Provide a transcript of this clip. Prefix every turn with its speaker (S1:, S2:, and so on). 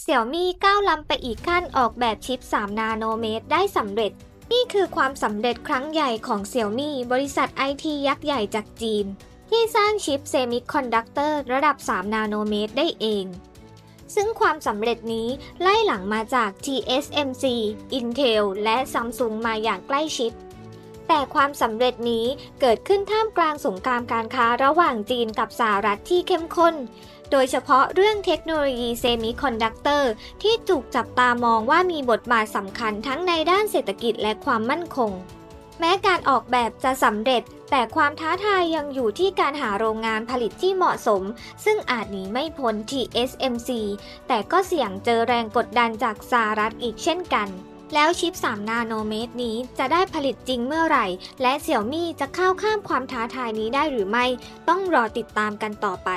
S1: เสี่ยวมี่ก้าวล้ำไปอีกขั้นออกแบบชิป 3 นาโนเมตรได้สำเร็จ นี่คือความสำเร็จครั้งใหญ่ของเสี่ยวมี่บริษัทไอทียักษ์ใหญ่จากจีน ที่สร้างชิปเซมิคอนดักเตอร์ระดับ 3 นาโนเมตรได้เอง ซึ่งความสำเร็จนี้ไล่หลังมาจาก TSMC, Intel และ Samsung มาอย่างใกล้ชิด แต่ความสำเร็จนี้เกิดขึ้นท่ามกลางสงครามการค้าระหว่างจีนกับสหรัฐที่เข้มข้น โดยเฉพาะเรื่องเทคโนโลยีเซมิคอนดักเตอร์ที่ถูกจับตามองว่ามีบทบาทสำคัญทั้งในด้านเศรษฐกิจและความมั่นคง แม้การออกแบบจะสำเร็จ แต่ความท้าทายยังอยู่ที่การหาโรงงานผลิตที่เหมาะสม ซึ่งอาจหนีไม่พ้น TSMC แต่ก็เสี่ยงเจอแรงกดดันจากสหรัฐอีกเช่นกัน แล้วชิป 3 นาโนเมตรนี้จะได้ผลิตจริงเมื่อไหร่ และเสี่ยวมี่จะเข้าวข้ามความท้าทายนี้ได้หรือไม่ ต้องรอติดตามกันต่อไป